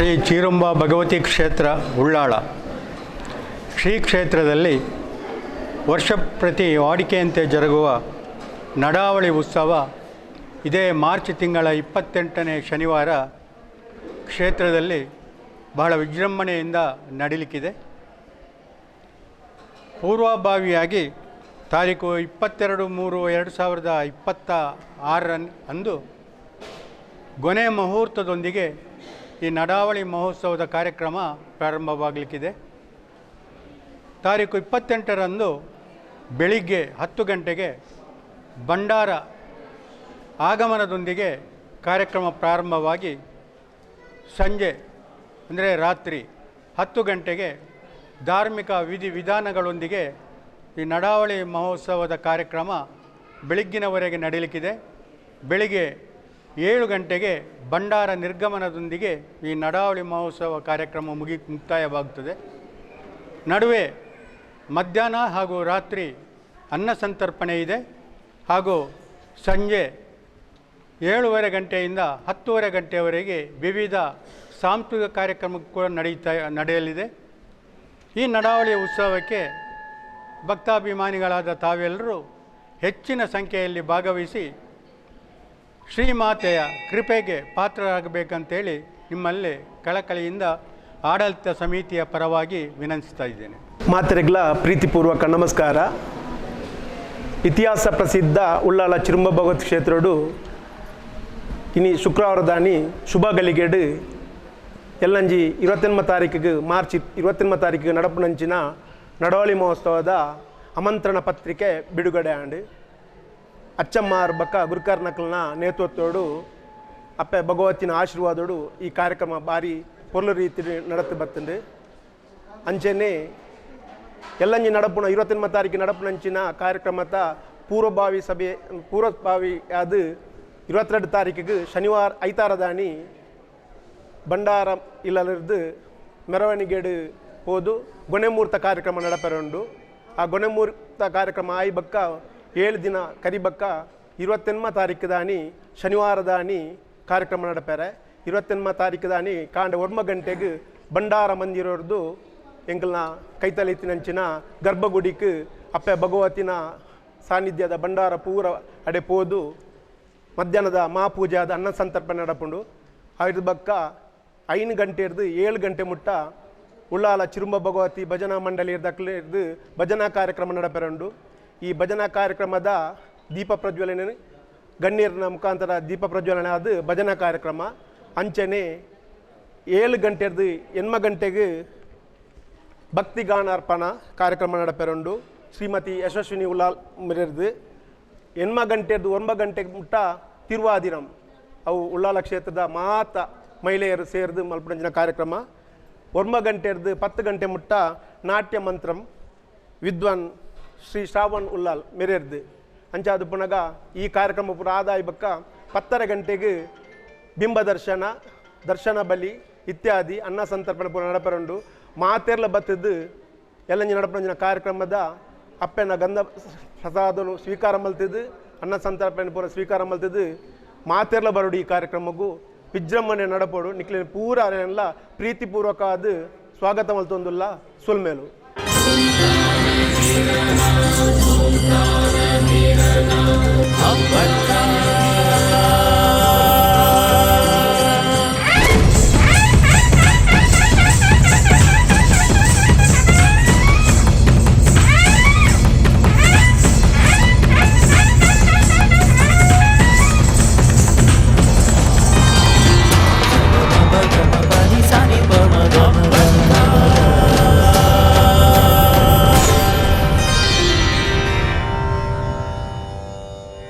ಶ್ರೀ ಚೀರುಂಬ ಭಗವತಿ ಕ್ಷೇತ್ರ, ಉಳ್ಳಾಳ. ಶ್ರೀ ಕ್ಷೇತ್ರದಲ್ಲಿ ವರ್ಷ ಪ್ರತಿ ವಾಡಿಕೆಯಂತೆ ಜರುಗುವ ನಡಾವಳಿ ಉತ್ಸವ ಇದೇ ಮಾರ್ಚ್ ತಿಂಗಳ ಇಪ್ಪತ್ತೆಂಟನೇ ಶನಿವಾರ ಕ್ಷೇತ್ರದಲ್ಲಿ ಬಹಳ ವಿಜೃಂಭಣೆಯಿಂದ ನಡೀಲಿಕ್ಕಿದೆ. ಪೂರ್ವಭಾವಿಯಾಗಿ ತಾರೀಕು ಇಪ್ಪತ್ತೆರಡು ಮೂರು ಎರಡು ಸಾವಿರದ ಇಪ್ಪತ್ತ ಆರರ ಅಂದು ಗೊನೆ ಮುಹೂರ್ತದೊಂದಿಗೆ ಈ ನಡಾವಳಿ ಮಹೋತ್ಸವದ ಕಾರ್ಯಕ್ರಮ ಪ್ರಾರಂಭವಾಗಲಿಕ್ಕಿದೆ. ತಾರೀಕು ಇಪ್ಪತ್ತೆಂಟರಂದು ಬೆಳಿಗ್ಗೆ ಹತ್ತು ಗಂಟೆಗೆ ಭಂಡಾರ ಆಗಮನದೊಂದಿಗೆ ಕಾರ್ಯಕ್ರಮ ಪ್ರಾರಂಭವಾಗಿ ಸಂಜೆ, ಅಂದರೆ ರಾತ್ರಿ ಹತ್ತು ಗಂಟೆಗೆ ಧಾರ್ಮಿಕ ವಿಧಿ ವಿಧಾನಗಳೊಂದಿಗೆ ಈ ನಡಾವಳಿ ಮಹೋತ್ಸವದ ಕಾರ್ಯಕ್ರಮ ಬೆಳಗ್ಗಿನವರೆಗೆ ನಡೀಲಿಕ್ಕಿದೆ. ಬೆಳಿಗ್ಗೆ ಏಳು ಗಂಟೆಗೆ ಭಂಡಾರ ನಿರ್ಗಮನದೊಂದಿಗೆ ಈ ನಡಾವಳಿ ಮಹೋತ್ಸವ ಕಾರ್ಯಕ್ರಮ ಮುಗಿ ಮುಕ್ತಾಯವಾಗುತ್ತದೆ. ನಡುವೆ ಮಧ್ಯಾಹ್ನ ಹಾಗೂ ರಾತ್ರಿ ಅನ್ನ ಸಂತರ್ಪಣೆ ಇದೆ. ಹಾಗೂ ಸಂಜೆ ಏಳುವರೆ ಗಂಟೆಯಿಂದ ಹತ್ತುವರೆ ಗಂಟೆಯವರೆಗೆ ವಿವಿಧ ಸಾಂಸ್ಕೃತಿಕ ಕಾರ್ಯಕ್ರಮ ಕೂಡ ನಡೆಯುತ್ತಾ ನಡೆಯಲಿದೆ. ಈ ನಡಾವಳಿ ಉತ್ಸವಕ್ಕೆ ಭಕ್ತಾಭಿಮಾನಿಗಳಾದ ತಾವೆಲ್ಲರೂ ಹೆಚ್ಚಿನ ಸಂಖ್ಯೆಯಲ್ಲಿ ಭಾಗವಹಿಸಿ ಶ್ರೀಮಾತೆಯ ಕೃಪೆಗೆ ಪಾತ್ರರಾಗಬೇಕಂತೇಳಿ ನಿಮ್ಮಲ್ಲಿ ಕಳಕಳಿಯಿಂದ ಆಡಳಿತ ಸಮಿತಿಯ ಪರವಾಗಿ ವಿನಂತಿಸ್ತಾ ಇದ್ದೇನೆ. ಮಾತೆರೆಗ್ಲ, ಪ್ರೀತಿಪೂರ್ವಕ ನಮಸ್ಕಾರ. ಇತಿಹಾಸ ಪ್ರಸಿದ್ಧ ಉಳ್ಳಾಲ ಚಿರುಂಬ ಭಗವತ್ ಕ್ಷೇತ್ರಡು, ಇನಿ ಶುಕ್ರವಾರದಾನಿ ಶುಭ ಗಲಿಗೆಡು ಎಲ್ಲಂಜಿ ಇರುವತ್ತೆನ್ಮ ತಾರೀಕಿಗೆ, ಮಾರ್ಚ್ ಇರುವತ್ತೆನ್ಮ ತಾರೀಕಿಗೆ ನಡಪುನಂಚಿನ ನಡವಳಿ ಮಹೋತ್ಸವದ ಆಮಂತ್ರಣ ಪತ್ರಿಕೆ ಬಿಡುಗಡೆ ಆಂಡು ಅಚ್ಚಮ್ಮಾರ್ ಬಕ್ಕ ಗುರುಕಾರ್ನಕಲ್ನ ನೇತೃತ್ವಡು ಅಪ್ಪೆ ಭಗವತಿನ ಆಶೀರ್ವಾದೋಡು ಈ ಕಾರ್ಯಕ್ರಮ ಭಾರಿ ಪೊರ್ಲು ರೀತಿ ನಡತ್ತೆ ಬರ್ತಂಡು ಅಂಚೆನೆ ಎಲ್ಲಂಜಿ ನಡಪುಣ ಇರುವತ್ತೆನ್ಮ ತಾರೀಕು ನಡಪುನಂಚಿನ ಕಾರ್ಯಕ್ರಮದ ಪೂರ್ವಭಾವಿ ಸಭೆ, ಪೂರ್ವಭಾವಿ ಅದು ಇವತ್ತೆರಡು ತಾರೀಕಿಗೆ ಶನಿವಾರ ಐತಾರದಾನಿ ಭಂಡಾರ ಇಲ್ಲದ ಮೆರವಣಿಗೆಡು ಹೋದು ಗೊನೆಮೂರ್ತ ಕಾರ್ಯಕ್ರಮ ನಡಪೆರಂಡು ಆ ಗೊನೆಮೂರ್ತ ಕಾರ್ಯಕ್ರಮ ಆಯಿ ಬಕ್ಕ ಏಳು ದಿನ ಕರಿಬಕ್ಕ ಇರುವತ್ತೆನ್ಮ ತಾರೀಕು ದಾನಿ ಶನಿವಾರ ದಾನಿ ಕಾರ್ಯಕ್ರಮ ನಡಪೆರೆ. ಇರುವತ್ತೆನ್ಮ ತಾರೀಕು ದಾನಿ ಕಾಂಡ ಒರ್ಮ ಗಂಟೆಗೆ ಭಂಡಾರ ಮಂದಿರೋರ್ದು ಎಂಕಲ್ನ ಕೈತಲಿತ್ತಿನಂಚಿನ ಗರ್ಭಗುಡಿಕ್ಕೆ ಅಪ್ಪೆ ಭಗವತಿನ ಸಾನ್ನಿಧ್ಯದ ಭಂಡಾರ ಪೂರ ಅಡೆ ಪೋದು ಮಧ್ಯಾಹ್ನದ ಮಹಾಪೂಜಾದ ಅನ್ನ ಸಂತರ್ಪ ನಡಪುಂಡು. ಅವ್ರದ ಬಕ್ಕ ಐದು ಗಂಟೆ ಇರ್ದು ಏಳು ಗಂಟೆ ಮುಟ್ಟ ಉಳ್ಳಾಲ ಚಿರುಂಬ ಭಗವತಿ ಭಜನಾ ಮಂಡಳಿ ಇರ್ದಕ್ಲೆ ಇರ್ದು ಭಜನಾ ಕಾರ್ಯಕ್ರಮ ನಡಪೆರಂಡು ಈ ಭಜನಾ ಕಾರ್ಯಕ್ರಮದ ದೀಪ ಪ್ರಜ್ವಲನೆ ಗಣ್ಯರನ ಮುಖಾಂತರ ದೀಪ ಪ್ರಜ್ವಲನೆ ಅದು ಭಜನಾ ಕಾರ್ಯಕ್ರಮ. ಅಂಚನೆ ಏಳು ಗಂಟೆದು ಎನ್ಮ ಗಂಟೆಗೆ ಭಕ್ತಿಗಾನಾರ್ಪಣ ಕಾರ್ಯಕ್ರಮ ನಡಪೆರೊಂಡು ಶ್ರೀಮತಿ ಯಶಸ್ವಿನಿ ಉಲಾಲ್ ಮಿರದು ಎನ್ಮ ಗಂಟೆದು ಒಂಬ ಗಂಟೆಗೆ ಮುಟ್ಟ ತಿರುವಾದಿರಂ. ಅವು ಉಳ್ಳಾಲ ಕ್ಷೇತ್ರದ ಮಾತ ಮಹಿಳೆಯರು ಸೇರಿದು ಮಲ್ಪಡಂಜಿನ ಕಾರ್ಯಕ್ರಮ. ಒಂಬ ಗಂಟೆದು ಪತ್ತು ಗಂಟೆ ಮುಟ್ಟ ನಾಟ್ಯ ಮಂತ್ರಂ ವಿದ್ವಾನ್ ಶ್ರೀ ಶ್ರಾವಣ್ ಉಲ್ಲಾಲ್ ಮೆರೆರ್ದು. ಅಂಚಾದ ಪುನಗ ಈ ಕಾರ್ಯಕ್ರಮ ಪುರ ಆದಾಯ ಬಕ್ಕ ಪತ್ತರ ಗಂಟೆಗೆ ಬಿಂಬ ದರ್ಶನ ದರ್ಶನ ಬಲಿ ಇತ್ಯಾದಿ ಅನ್ನ ಸಂತರ್ಪಣೆ ಪುರ ನಡಪರಂಡು. ಮಾತೆರ್ಲ ಬತ್ತದ್ದು ಎಲ್ಲಂಜಿ ನಡಪಂಜಿನ ಕಾರ್ಯಕ್ರಮದ ಅಪ್ಪೆನ ಗಂಧ ಪ್ರಸಾದನು ಸ್ವೀಕಾರ ಮಲ್ತಿದ್ದು, ಅನ್ನ ಸಂತರ್ಪಣೆ ಪೂರ ಸ್ವೀಕಾರ ಮಲ್ತಿದ್ದು. ಮಾತೆರ್ಲ ಬರೋಡು ಈ ಕಾರ್ಯಕ್ರಮಕ್ಕೂ ವಿಜೃಂಭಣೆ ನಡಪೋಡು, ನಿಕ್ಲಿನ ಪೂರ ಎಲ್ಲ ಪ್ರೀತಿಪೂರ್ವಕ ಅದು ಸ್ವಾಗತ ಮಲ್ತೊಂದುಲ್ಲ ಸುಲ್ಮೇಲು. Thank you.